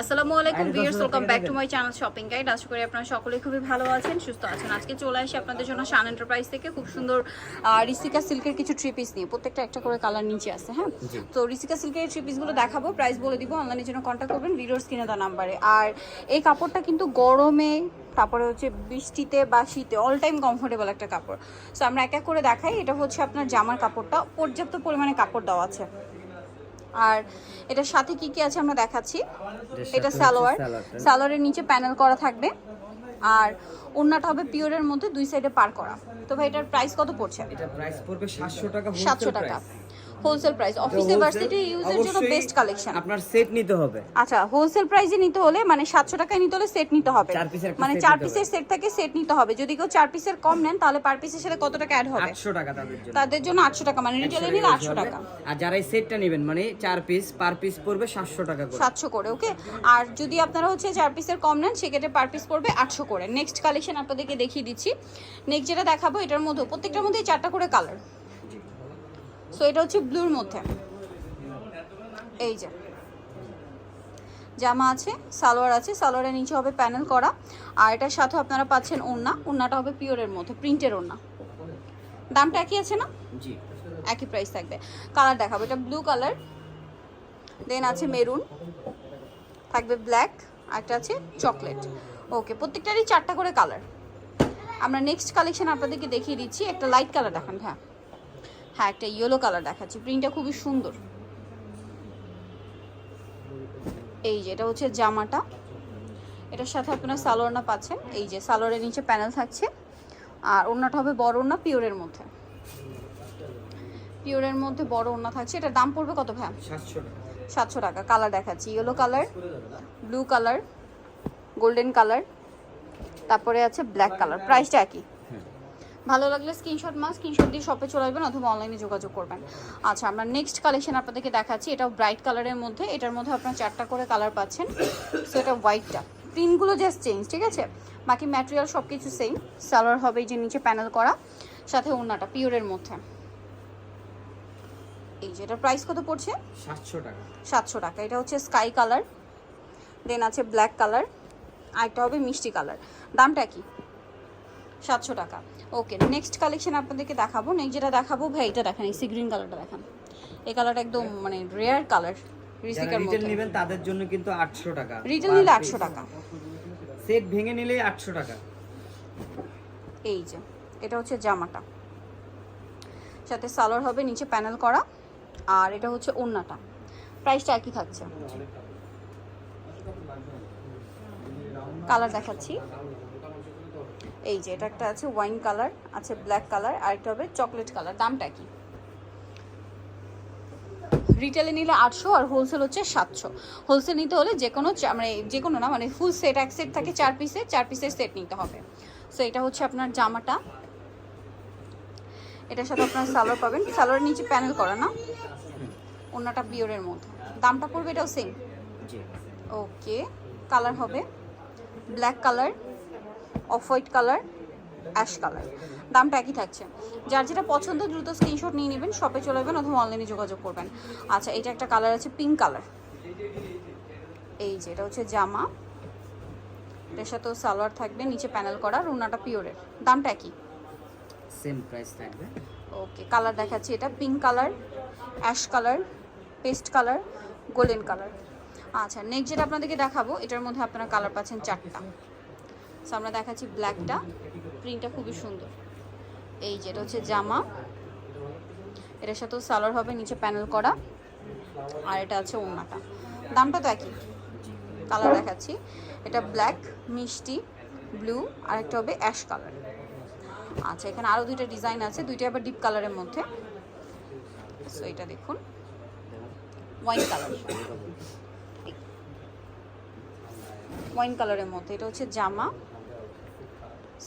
আসসালামু আলাইকুম viewers welcome back to my channel shopping guide আশা করি আপনারা সকলেই খুবই ভালো আছেন সুস্থ আছেন। আজকে চলে আসি আপনাদের জন্য শান এন্টারপ্রাইজ থেকে। খুব সুন্দর রিসিকা সিল্কের কিছু থ্রি পিস নিয়ে। প্রত্যেকটা একটা করে কালার নিচে আছে হ্যাঁ? তো রিসিকা সিল্কের থ্রি পিসগুলো দেখাবো প্রাইস বলে দিব অনলাইনের জন্য কন্ট্যাক্ট করবেন ভিডিওর স্ক্রিনে দেওয়া নাম্বারে আর এই কাপড়টা কিন্তু গরমে তারপরে হচ্ছে বৃষ্টিতে বা শীতে অল টাইম কমফোর্টেবল একটা কাপড়। সো আমরা এক এক করে দেখাই। এটা হচ্ছে আপনার জামার কাপড়টা পর্যাপ্ত পরিমাণে কাপড় দেওয়া আছে। আর এটার সাথে কি কি আছে আমরা দেখাচ্ছি? এটা সালোয়ার। সালোয়ারের নিচে প্যানেল করা থাকবে। আর ওড়নাটা হবে পিওরের মধ্যে দুই সাইডে পার করা। তো ভাই এটার প্রাইস কত পড়ছে? এটা প্রাইস পড়বে 700 টাকা সাতশো টাকা। হোলসেল প্রাইস অফিসে ভার্সিটি ইউজের জন্য বেস্ট কালেকশন আপনার সেট নিতে হবে। আচ্ছা হোলসেল প্রাইসে নিতে হলে মানে সাতশো টাকায় নিতে হলে সেট নিতে হবে। মানে set চার পিসের সেট থেকে সেট নিতে হবে। যদি কেউ চার পিসের কম নেন তাহলে পার পিসের সাথে কত টাকা অ্যাড হবে? 800 টাকা তাদের জন্য। তাদের জন্য আটশো টাকা মানে রিটেলে নিলে আটশো টাকা। আর যারা এই সেটটা নেবেন মানে চার পিস পার পিস পড়বে 700 টাকা করে। সাতশো করে ওকে আর যদি আপনারা হচ্ছে চার পিসের কম নেন সেক্ষেত্রে পার পিস পড়বে আটশো করে। নেক্সট কালেকশন আপনাদেরকে দেখিয়ে দিচ্ছি। নেক্সট যেটা দেখাবো এটার মধ্যে প্রত্যেকটার মধ্যে চারটা করে কালার সো এটা হচ্ছে ব্লুর মধ্যে। এই যে। জামা আছে সালোয়ার আছে সালোয়ারের নিচে হবে প্যানেল করা। আর এটার সাথে আপনারা পাচ্ছেন ওড়না। ওড়নাটা হবে পিওরের মধ্যে প্রিন্টের ওড়না। দামটা একই আছে না? জি। একই প্রাইস থাকবে। কালার দেখাবো এটা ব্লু কালার দেন আছে মেরুন থাকবে ব্ল্যাক আর একটা আছে চকলেট ওকে প্রত্যেকটারই চারটা করে কালার আমরা নেক্সট কালেকশন আপনাদেরকে দেখিয়ে দিচ্ছি। একটা লাইট কালার দেখান হ্যাঁ। হ্যাঁ একটা ইয়েলো কালার দেখাচ্ছি। প্রিন্টটা খুবই সুন্দর। এই যে এটা হচ্ছে জামাটা। এটার সাথে আপনারা সালোয়ারনা পাচ্ছেন। এই যে সালোয়ারের নিচে প্যানেল থাকছে। আর ওড়নাটা হবে বড় ওড়না পিওরের মধ্যে। পিওরের মধ্যে বড় ওড়না থাকছে। এটার দাম পড়বে কত ভাই 700 টাকা। সাতশো টাকা। কালার দেখাচ্ছি। Yellow colour blue colour golden colour তারপরে আছে ব্ল্যাক কালার প্রাইসটা একই। ভালো লাগলে স্ক্রিনশট মাস স্ক্রিনশট দিয়ে শপে চলে আসবেন অথবা অনলাইনে যোগাযোগ করবেন। আচ্ছা আমরা নেক্সট কালেকশন আপনাদেরকে দেখাচ্ছি। এটাও ব্রাইট কালারের মধ্যে। এটার মধ্যে আপনার চারটা করে কালার পাচ্ছেন। সো এটা হোয়াইটটা প্রিন্টগুলো জাস্ট চেঞ্জ ঠিক আছে? বাকি ম্যাটেরিয়াল সব কিছু সেম সালোয়ার হবে এই যে নিচে প্যানেল করা। সাথে ওড়নাটা পিওরের মধ্যে। এই যে এটার প্রাইস কত পড়ছে? 700 টাকা। সাতশো টাকা। এটা হচ্ছে স্কাই কালার দেন আছে ব্ল্যাক কালার আরেকটা হবে মিষ্টি কালার দামটা কি? সাতশো টাকা। ওকে নেক্সট কালেকশন আপনাদেরকে দেখাবো। নেক্সট যেটা দেখাবো ভাই এটা দেখেন এই সি গ্রিন কালারটা দেখান। এই কালারটা একদম মানে রেয়ার কালার রিসিকার রিটেল মধ্যে নেবেন তাদের জন্য কিন্তু 800 টাকা। রিটেল নিলে আটশো টাকা। সেট ভেঙে নিলে 800 টাকা। এই যে এটা হচ্ছে জামাটা। সাথে সালোয়ার হবে নিচে প্যানেল করা। আর এটা হচ্ছে ওড়নাটা প্রাইসটা একই থাকছে। কালার দেখাচ্ছি। এই যে এটা একটা আছে ওয়াইন কালার আছে ব্ল্যাক কালার আর একটা হবে চকলেট কালার দামটা কি? রিটেলে নিলে আটশো আর হোলসেল হচ্ছে সাতশো। হোলসেল নিতে হলে যে কোনো মানে যে কোনো না মানে ফুল সেট এক সেট থাকে চার পিসের চার পিসের সেট নিতে হবে। সো এটা হচ্ছে আপনার জামাটা। এটার সাথে আপনার সালোয়ার পাবেন। সালোয়ারের নিচে প্যানেল করা না। অন্যটা পিওরের মধ্যে। দামটা পড়বে এটাও সেম ওকে কালার হবে। Black colour off white colour ash colour. দামটা একই থাকছে। যার যেটা পছন্দ দ্রুত স্ক্রিনশট নিয়ে নেবেন শপে চলে যাবেন অথবা অনলাইনে যোগাযোগ করবেন। আচ্ছা এটা একটা কালার আছে পিঙ্ক কালার। এই যে এটা হচ্ছে জামা। এটার সাথেও সালোয়ার থাকবে নিচে প্যানেল করা রুনাটা পিওরের দামটা একই। সেম প্রাইস থাকবে। ওকে কালার দেখাচ্ছি এটা pink colour ash colour paste colour golden colour আচ্ছা নেক্সট যেটা আপনাদেরকে দেখাবো এটার মধ্যে আপনারা কালার পাচ্ছেন চারটা। সো আমরা দেখাচ্ছি ব্ল্যাকটা প্রিন্টটা খুবই সুন্দর। এই যেটা হচ্ছে জামা। এটার সাথেও সালোয়ার হবে, নিচে প্যানেল করা। আর এটা আছে ওড়নাটা। দামটা তো একই। কালার দেখাচ্ছি। এটা ব্ল্যাক মিষ্টি ব্লু আর একটা হবে অ্যাশ কালার আচ্ছা এখানে আরও দুইটা ডিজাইন আছে। দুইটা আবার ডিপ কালারের মধ্যে। সো এটা দেখুন। ওয়াইন কালার ওয়াইন কালারের মধ্যে। এটা হচ্ছে জামা।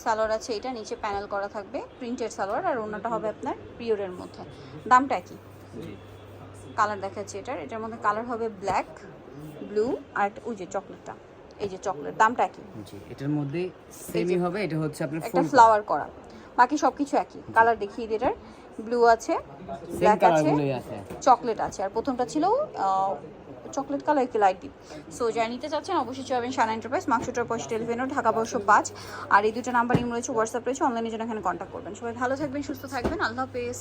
সালোয়ার আছে এটা নিচে প্যানেল করা থাকবে প্রিন্টেড সালোয়ার আর অন্যটা হবে আপনার পিওরের মধ্যে। দামটা কি? কালার দেখাচ্ছি এটার। এটার মধ্যে কালার হবে ব্ল্যাক ব্লু আর ওই যে চকলেটটা। এই যে চকলেট দামটা কি? জি এটার মধ্যে সেমই হবে এটা হচ্ছে আপনার একটা ফুল ফ্লাওয়ার করা। বাকি সব কিছু একই কালার দেখিয়ে দিই এটার। ব্লু আছে ব্ল্যাক আছে চকলেট আছে। আর প্রথমটা ছিল চকলেট কালার, একটি লাইট ডিপ সো যা নিতে চাচ্ছেন, অবশ্যই চাবেন সানা এন্টারপ্রাইজ মাকসুটার পয়সা টেলিফোনও ঢাকা বর্ষ পাঁচ। আর এই দুটো নাম্বার ইম রয়েছে হোয়াটসঅ্যাপ রয়েছে অনলাইনে জন্য এখানে কন্ট্যাক্ট করবেন। সবাই ভালো থাকবেন, সুস্থ থাকবেন। আল্লাহ হাফেজ।